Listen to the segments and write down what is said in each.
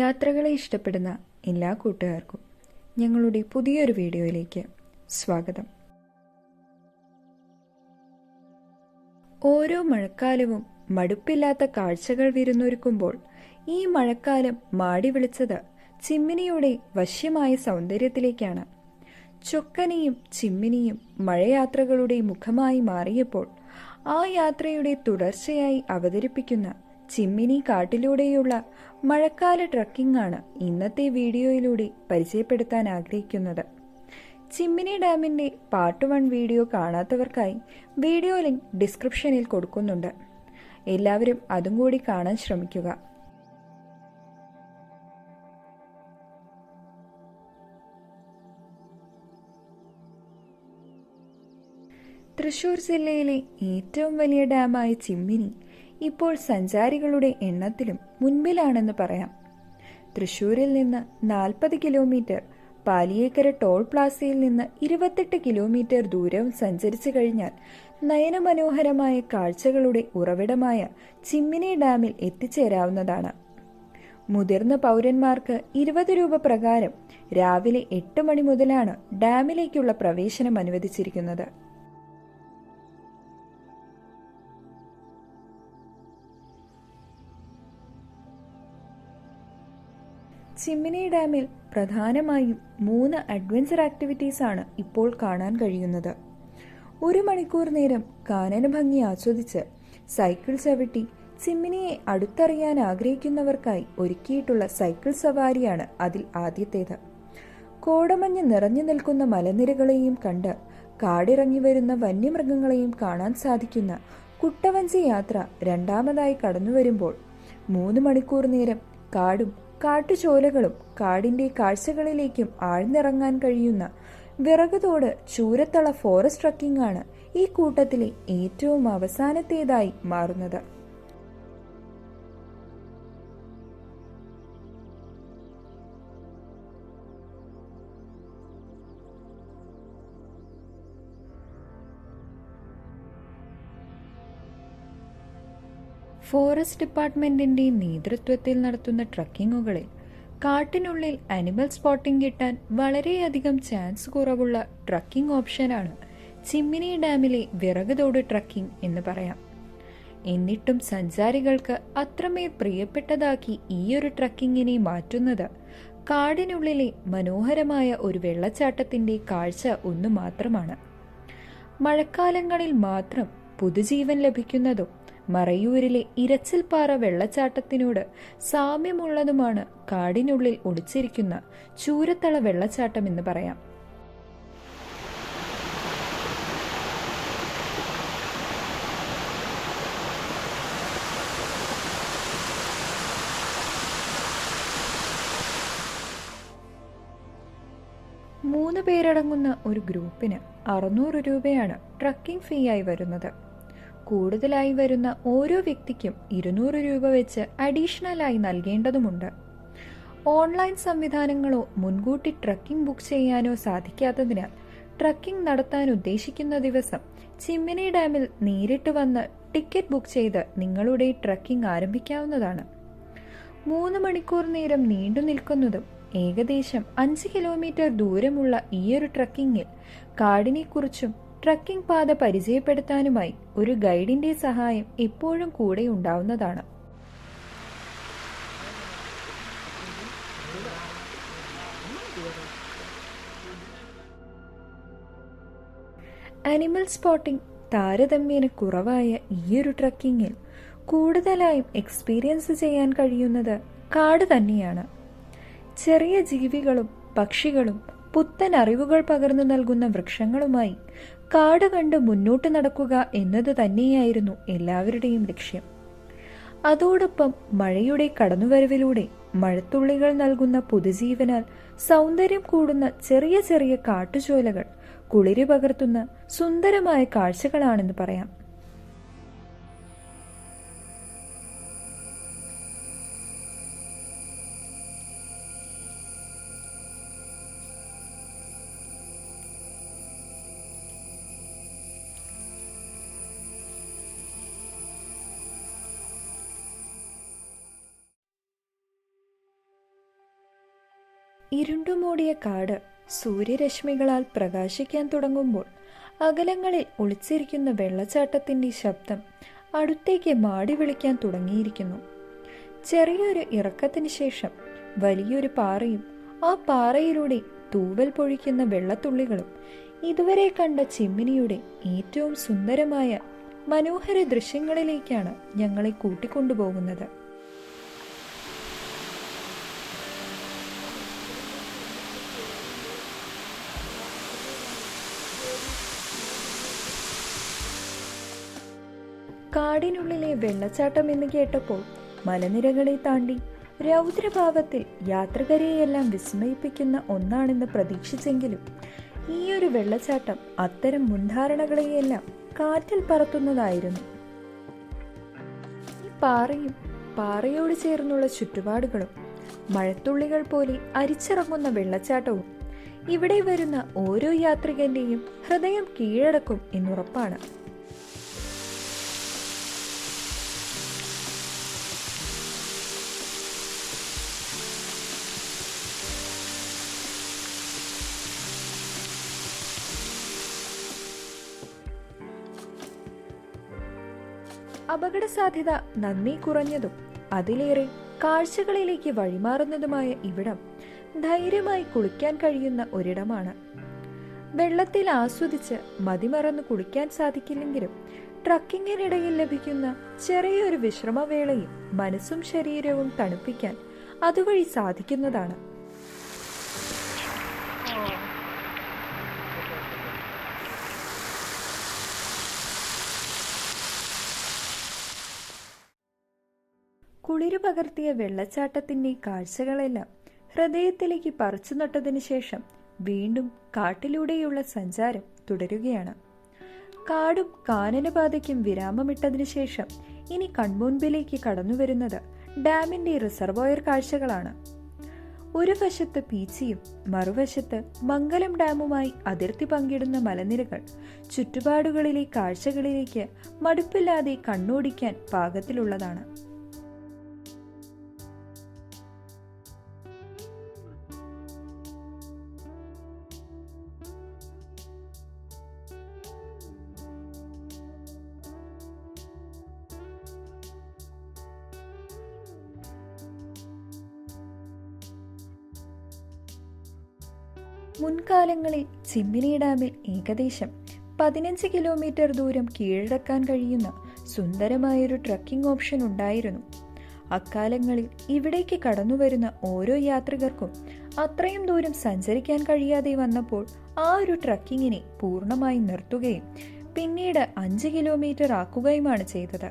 യാത്രകളെ ഇഷ്ടപ്പെടുന്ന എല്ലാ കൂട്ടുകാർക്കും ഞങ്ങളുടെ പുതിയൊരു വീഡിയോയിലേക്ക് സ്വാഗതം. ഓരോ മഴക്കാലവും മടുപ്പില്ലാത്ത കാഴ്ചകൾ വിരുന്നൊരുക്കുമ്പോൾ ഈ മഴക്കാലം മാടി വിളിച്ചത് ചിമ്മിനിയുടെ വശ്യമായ സൗന്ദര്യത്തിലേക്കാണ്. ചൊക്കനയും ചിമ്മിനിയും മഴയാത്രകളുടെ മുഖമായി മാറിയപ്പോൾ ആ യാത്രയുടെ തുടർച്ചയായി അവതരിപ്പിക്കുന്ന ചിമ്മിനി കാട്ടിലൂടെയുള്ള മഴക്കാല ട്രക്കിംഗ് ആണ് ഇന്നത്തെ വീഡിയോയിലൂടെ പരിചയപ്പെടുത്താൻ ആഗ്രഹിക്കുന്നത്. ചിമ്മിനി ഡാമിന്റെ പാർട്ട് വൺ വീഡിയോ കാണാത്തവർക്കായി വീഡിയോ ലിങ്ക് ഡിസ്ക്രിപ്ഷനിൽ കൊടുക്കുന്നുണ്ട്. എല്ലാവരും അതും കൂടി കാണാൻ ശ്രമിക്കുക. തൃശൂർ ജില്ലയിലെ ഏറ്റവും വലിയ ഡാമായ ചിമ്മിനി ഇപ്പോൾ സഞ്ചാരികളുടെ എണ്ണത്തിലും മുൻപിലാണെന്ന് പറയാം. തൃശൂരിൽ നിന്ന് നാൽപ്പത് കിലോമീറ്റർ പാലിയേക്കര ടോൾ പ്ലാസയിൽ നിന്ന് ഇരുപത്തെട്ട് കിലോമീറ്റർ ദൂരവും സഞ്ചരിച്ചു കഴിഞ്ഞാൽ നയനമനോഹരമായ കാഴ്ചകളുടെ ഉറവിടമായ ചിമ്മിനി ഡാമിൽ എത്തിച്ചേരാവുന്നതാണ്. മുതിർന്ന പൗരന്മാർക്ക് ഇരുപത് രൂപ പ്രകാരം രാവിലെ എട്ട് മണി മുതലാണ് ഡാമിലേക്കുള്ള പ്രവേശനം അനുവദിച്ചിരിക്കുന്നത്. ചിമ്മിനി ഡാമിൽ പ്രധാനമായും മൂന്ന് അഡ്വഞ്ചർ ആക്ടിവിറ്റീസ് ആണ് ഇപ്പോൾ കാണാൻ കഴിയുന്നത്. ഒരു മണിക്കൂർ നേരം കാനന ഭംഗി ആസ്വദിച്ച് സൈക്കിൾ ചവിട്ടി ചിമ്മിനിയെ അടുത്തറിയാൻ ആഗ്രഹിക്കുന്നവർക്കായി ഒരുക്കിയിട്ടുള്ള സൈക്കിൾ സവാരിയാണ് അതിൽ ആദ്യത്തേത്. കോടമഞ്ഞ് നിറഞ്ഞു നിൽക്കുന്ന മലനിരകളെയും കണ്ട് കാടിറങ്ങി വരുന്ന വന്യമൃഗങ്ങളെയും കാണാൻ സാധിക്കുന്ന കുട്ടവഞ്ചി യാത്ര രണ്ടാമതായി കടന്നു വരുമ്പോൾ മൂന്ന് മണിക്കൂർ നേരം കാടും കാട്ടുചോലകളും കാടിന്റെ കാഴ്ചകളിലേക്കും ആഴ്ന്നിറങ്ങാൻ കഴിയുന്ന വിറകുതോട് ചൂരത്തള ഫോറസ്റ്റ് ട്രക്കിംഗ് ആണ് ഈ കൂട്ടത്തിലെ ഏറ്റവും അവസാനത്തേതായി മാറുന്നത്. ഫോറസ്റ്റ് ഡിപ്പാർട്ട്മെന്റിന്റെ നേതൃത്വത്തിൽ നടത്തുന്ന ട്രക്കിങ്ങുകളിൽ കാട്ടിനുള്ളിൽ അനിമൽ സ്പോട്ടിംഗ് കിട്ടാൻ വളരെയധികം ചാൻസ് കുറവുള്ള ട്രക്കിംഗ് ഓപ്ഷനാണ് ചിമ്മിനി ഡാമിലെ വിറകുതോട് ട്രക്കിംഗ് എന്ന് പറയാം. എന്നിട്ടും സഞ്ചാരികൾക്ക് അത്രമേൽ പ്രിയപ്പെട്ടതാക്കി ഈയൊരു ട്രക്കിങ്ങിനെ മാറ്റുന്നത് കാടിനുള്ളിലെ മനോഹരമായ ഒരു വെള്ളച്ചാട്ടത്തിന്റെ കാഴ്ച ഒന്നു മാത്രമാണ്. മഴക്കാലങ്ങളിൽ മാത്രം പുതുജീവൻ ലഭിക്കുന്നതും മറയൂരിലെ ഇരച്ചിൽപ്പാറ വെള്ളച്ചാട്ടത്തിനോട് സാമ്യമുള്ളതുമാണ് കാടിനുള്ളിൽ ഒളിച്ചിരിക്കുന്ന ചൂരത്തള വെള്ളച്ചാട്ടം എന്ന് പറയാം. മൂന്ന് പേരടങ്ങുന്ന ഒരു ഗ്രൂപ്പിന് അറുന്നൂറ് രൂപയാണ് ട്രക്കിംഗ് ഫീ ആയി വരുന്നത്. കൂടുതലായി വരുന്ന ഓരോ വ്യക്തിക്കും ഇരുന്നൂറ് രൂപ വെച്ച് അഡീഷണലായി നൽകേണ്ടതുമുണ്ട്. ഓൺലൈൻ സംവിധാനങ്ങളോ മുൻകൂട്ടി ട്രക്കിംഗ് ബുക്ക് ചെയ്യാനോ സാധിക്കാത്തതിനാൽ ട്രക്കിംഗ് നടത്താൻ ഉദ്ദേശിക്കുന്ന ദിവസം ചിമ്മിനി ഡാമിൽ നേരിട്ട് വന്ന് ടിക്കറ്റ് ബുക്ക് ചെയ്ത് നിങ്ങളുടെ ട്രക്കിംഗ് ആരംഭിക്കാവുന്നതാണ്. മൂന്ന് മണിക്കൂർ നേരം നീണ്ടു നിൽക്കുന്നതും ഏകദേശം അഞ്ച് കിലോമീറ്റർ ദൂരമുള്ള ഈയൊരു ട്രക്കിങ്ങിൽ കാടിനെക്കുറിച്ചും ട്രക്കിംഗ് പാത പരിചയപ്പെടുത്താനുമായി ഒരു ഗൈഡിന്റെ സഹായം എപ്പോഴും കൂടെ ഉണ്ടാവുന്നതാണ്. അനിമൽ സ്പോട്ടിംഗ് താരതമ്യേന കുറവായ ഈയൊരു ട്രക്കിങ്ങിൽ കൂടുതലായും എക്സ്പീരിയൻസ് ചെയ്യാൻ കഴിയുന്നത് കാട് തന്നെയാണ്. ചെറിയ ജീവികളും പക്ഷികളും പുത്തൻ അറിവുകൾ പകർന്നു നൽകുന്ന വൃക്ഷങ്ങളുമായി കാട് കണ്ട് മുന്നോട്ട് നടക്കുക എന്നത് തന്നെയായിരുന്നു എല്ലാവരുടെയും ലക്ഷ്യം. അതോടൊപ്പം മഴയുടെ കടന്നുവരവിലൂടെ മഴത്തുള്ളികൾ നൽകുന്ന പുതുജീവനാൽ സൗന്ദര്യം കൂടുന്ന ചെറിയ ചെറിയ കാട്ടുചോലകൾ കുളിരി പകർത്തുന്ന സുന്ദരമായ കാഴ്ചകളാണെന്ന് പറയാം. ഇരുണ്ടുമൂടിയ കാട് സൂര്യരശ്മികളാൽ പ്രകാശിക്കാൻ തുടങ്ങുമ്പോൾ അകലങ്ങളിൽ ഒളിച്ചിരിക്കുന്ന വെള്ളച്ചാട്ടത്തിന്റെ ശബ്ദം അടുത്തേക്ക് മാടി വിളിക്കാൻ തുടങ്ങിയിരിക്കുന്നു. ചെറിയൊരു ഇറക്കത്തിന് ശേഷം വലിയൊരു പാറയും ആ പാറയിലൂടെ തൂവൽ പൊഴിക്കുന്ന വെള്ളത്തുള്ളികളും ഇതുവരെ കണ്ട ചിമ്മിനിയുടെ ഏറ്റവും സുന്ദരമായ മനോഹര ദൃശ്യങ്ങളിലേക്കാണ് ഞങ്ങളെ കൂട്ടിക്കൊണ്ടുപോകുന്നത്. കാടിനുള്ളിലെ വെള്ളച്ചാട്ടം എന്ന് കേട്ടപ്പോൾ മലനിരകളെ താണ്ടി രൗദ്രഭാവത്തിൽ യാത്രകരെയെല്ലാം വിസ്മയിപ്പിക്കുന്ന ഒന്നാണെന്ന് പ്രതീക്ഷിച്ചെങ്കിലും ഈ ഒരു വെള്ളച്ചാട്ടം അത്തരം മുൻധാരണകളെയെല്ലാം കാറ്റിൽ പറത്തുന്നതായിരുന്നു. ഈ പാറയും പാറയോട് ചേർന്നുള്ള ചുറ്റുപാടുകളും മഴത്തുള്ളികൾ പോലെ അരിച്ചിറങ്ങുന്ന വെള്ളച്ചാട്ടവും ഇവിടെ വരുന്ന ഓരോ യാത്രികന്റെയും ഹൃദയം കീഴടക്കും എന്നുറപ്പാണ്. അപകട സാധ്യത നന്ദി കുറഞ്ഞതും അതിലേറെ കാഴ്ചകളിലേക്ക് വഴിമാറുന്നതുമായ ഇവിടം ധൈര്യമായി കുളിക്കാൻ കഴിയുന്ന ഒരിടമാണ്. വെള്ളത്തിൽ ആസ്വദിച്ച് മതിമറന്ന് കുളിക്കാൻ സാധിക്കില്ലെങ്കിലും ട്രക്കിങ്ങിനിടയിൽ ലഭിക്കുന്ന ചെറിയൊരു വിശ്രമവേളയിൽ മനസ്സും ശരീരവും തണുപ്പിക്കാൻ അതുവഴി സാധിക്കുന്നതാണ്. കുളിരു പകർത്തിയ വെള്ളച്ചാട്ടത്തിന്റെ കാഴ്ചകളെല്ലാം ഹൃദയത്തിലേക്ക് പറിച്ചു നട്ടതിനു ശേഷം വീണ്ടും കാട്ടിലൂടെയുള്ള സഞ്ചാരം തുടരുകയാണ്. കാടും കാനനപാതയ്ക്കും വിരാമമിട്ടതിനു ശേഷം ഇനി കൺമുൻപിലേക്ക് കടന്നുവരുന്നത് ഡാമിന്റെ റിസർവോയർ കാഴ്ചകളാണ്. ഒരു വശത്ത് പീച്ചിയും മറുവശത്ത് മംഗലം ഡാമുമായി അതിർത്തി പങ്കിടുന്ന മലനിരകൾ ചുറ്റുപാടുകളിലെ കാഴ്ചകളിലേക്ക് മടുപ്പില്ലാതെ കണ്ണോടിക്കാൻ പാകത്തിലുള്ളതാണ്. മുൻകാലങ്ങളിൽ ചിമ്മിനി ഡാമിൽ ഏകദേശം പതിനഞ്ച് കിലോമീറ്റർ ദൂരം കീഴടക്കാൻ കഴിയുന്ന സുന്ദരമായൊരു ട്രക്കിംഗ് ഓപ്ഷൻ ഉണ്ടായിരുന്നു. അക്കാലങ്ങളിൽ ഇവിടേക്ക് കടന്നുവരുന്ന ഓരോ യാത്രികർക്കും അത്രയും ദൂരം സഞ്ചരിക്കാൻ കഴിയാതെ വന്നപ്പോൾ ആ ഒരു ട്രക്കിങ്ങിനെ പൂർണമായി നിർത്തുകയും പിന്നീട് അഞ്ച് കിലോമീറ്റർ ആക്കുകയുമാണ് ചെയ്തത്.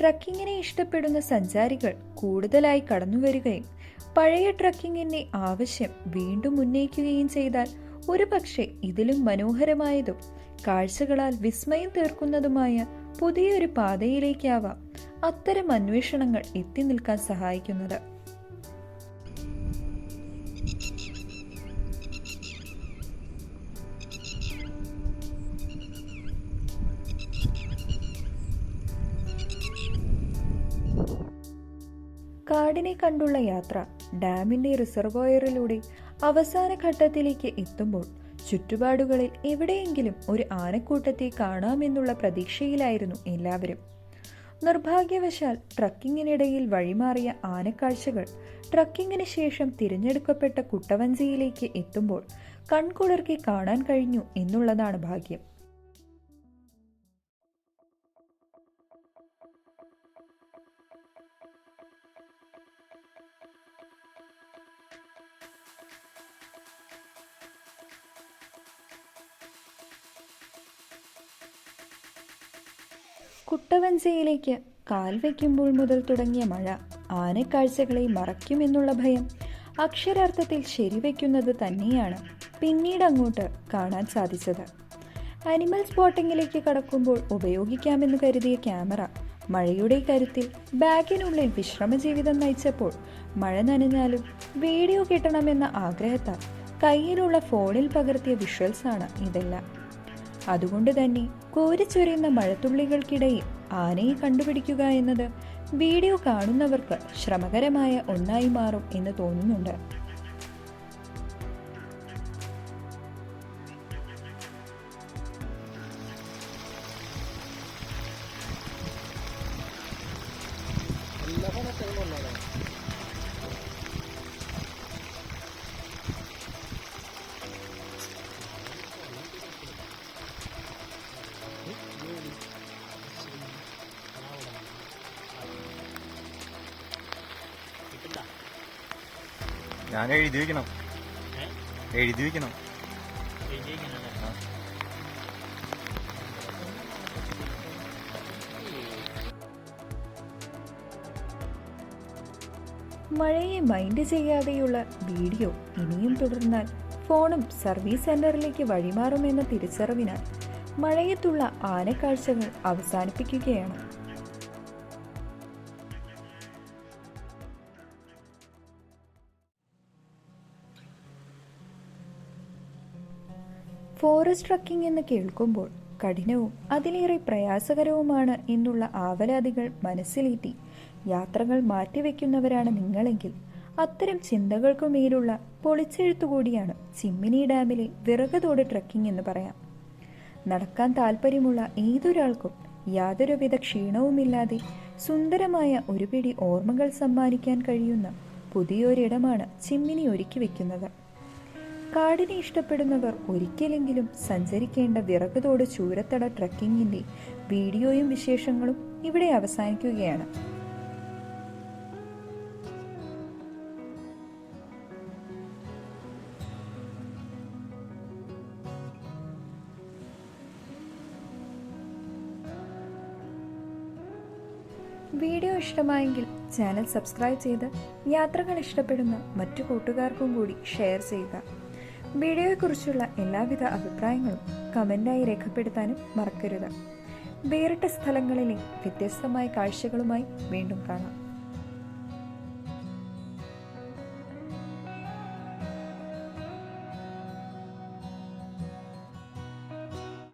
ട്രക്കിങ്ങിനെ ഇഷ്ടപ്പെടുന്ന സഞ്ചാരികൾ കൂടുതലായി കടന്നുവരികയും പഴയ ട്രക്കിങ്ങിന്റെ ആവശ്യം വീണ്ടും ഉന്നയിക്കുകയും ചെയ്താൽ ഒരുപക്ഷെ ഇതിലും മനോഹരമായതും കാഴ്ചകളാൽ വിസ്മയം തീർക്കുന്നതുമായ പുതിയൊരു പാതയിലേക്കാവാം അത്തരം അന്വേഷണങ്ങൾ എത്തി നിൽക്കാൻ സഹായിക്കുന്നത്. കാടിനെ കണ്ടുള്ള യാത്ര ഡാമിന്റെ റിസർവോയറിലൂടെ അവസാന ഘട്ടത്തിലേക്ക് എത്തുമ്പോൾ ചുറ്റുപാടുകളിൽ എവിടെയെങ്കിലും ഒരു ആനക്കൂട്ടത്തെ കാണാമെന്നുള്ള പ്രതീക്ഷയിലായിരുന്നു എല്ലാവരും. നിർഭാഗ്യവശാൽ ട്രക്കിങ്ങിനിടയിൽ വഴിമാറിയ ആനക്കാഴ്ചകൾ ട്രക്കിങ്ങിന് ശേഷം തിരഞ്ഞെടുക്കപ്പെട്ട കുട്ടവഞ്ചിയിലേക്ക് എത്തുമ്പോൾ കൺകുളിർക്കി കാണാൻ കഴിഞ്ഞു എന്നുള്ളതാണ് ഭാഗ്യം. കുട്ടവഞ്ചിയിലേക്ക് കാൽ വയ്ക്കുമ്പോൾ മുതൽ തുടങ്ങിയ മഴ ആനക്കാഴ്ചകളെ മറയ്ക്കുമെന്നുള്ള ഭയം അക്ഷരാർത്ഥത്തിൽ ശരിവയ്ക്കുന്നത് തന്നെയാണ് പിന്നീട് അങ്ങോട്ട് കാണാൻ സാധിച്ചത്. അനിമൽ സ്പോട്ടിങ്ങിലേക്ക് കടക്കുമ്പോൾ ഉപയോഗിക്കാമെന്ന് കരുതിയ ക്യാമറ മഴയുടെ കരുത്തിൽ ബാഗിനുള്ളിൽ വിശ്രമജീവിതം നയിച്ചപ്പോൾ മഴ നനഞ്ഞാലും വീഡിയോ കിട്ടണമെന്ന ആഗ്രഹത്താൽ കയ്യിലുള്ള ഫോണിൽ പകർത്തിയ വിഷ്വൽസാണ് ഇതെല്ലാം. അതുകൊണ്ട് തന്നെ കോരിച്ചൊരിയുന്ന മഴത്തുള്ളികൾക്കിടയിൽ ആനയെ കണ്ടുപിടിക്കുക എന്നത് വീഡിയോ കാണുന്നവർക്ക് ശ്രമകരമായ ഒന്നായി മാറും എന്ന് തോന്നുന്നുണ്ട്. ഞാൻ എഴുതി വെക്കണം. എഴുതി വെക്കണം. മഴയെ മൈൻഡ് ചെയ്യാതെയുള്ള വീഡിയോ ഇനിയും തുടർന്നാൽ ഫോണും സർവീസ് സെന്ററിലേക്ക് വഴിമാറുമെന്ന തിരിച്ചറിവിനാൽ മഴയത്തുള്ള ആനക്കാഴ്ചകൾ അവസാനിപ്പിക്കുകയാണ്. ഫോറസ്റ്റ് ട്രക്കിംഗ് എന്ന് കേൾക്കുമ്പോൾ കഠിനവും അതിലേറെ പ്രയാസകരവുമാണ് എന്നുള്ള ആവലാതികൾ മനസ്സിലേറ്റി യാത്രകൾ മാറ്റിവെക്കുന്നവരാണ് നിങ്ങളെങ്കിൽ അത്തരം ചിന്തകൾക്കു മേലുള്ള പൊളിച്ചെഴുത്തുകൂടിയാണ് ചിമ്മിനി ഡാമിലെ വിറകതോട് ട്രക്കിംഗ് എന്ന് പറയാം. നടക്കാൻ താല്പര്യമുള്ള ഏതൊരാൾക്കും യാതൊരുവിധ ക്ഷീണവുമില്ലാതെ സുന്ദരമായ ഒരു പിടി ഓർമ്മകൾ സമ്മാനിക്കാൻ കഴിയുന്ന പുതിയൊരിടമാണ് ചിമ്മിനി ഒരുക്കി വെക്കുന്നത്. കാടിനെ ഇഷ്ടപ്പെടുന്നവർ ഒരിക്കലെങ്കിലും സഞ്ചരിക്കേണ്ട വിറകുതോട് ചൂരത്തട ട്രക്കിങ്ങിന്റെ വീഡിയോയും വിശേഷങ്ങളും ഇവിടെ അവസാനിക്കുകയാണ്. വീഡിയോ ഇഷ്ടമായെങ്കിൽ ചാനൽ സബ്സ്ക്രൈബ് ചെയ്ത് യാത്രകൾ ഇഷ്ടപ്പെടുന്ന മറ്റു കൂട്ടുകാർക്കും കൂടി ഷെയർ ചെയ്യുക. വീഡിയോയെക്കുറിച്ചുള്ള എല്ലാവിധ അഭിപ്രായങ്ങളും കമന്റായി രേഖപ്പെടുത്താനും മറക്കരുത്. വേറിട്ട സ്ഥലങ്ങളിലെ വ്യത്യസ്തമായ കാഴ്ചകളുമായി വീണ്ടും കാണാം.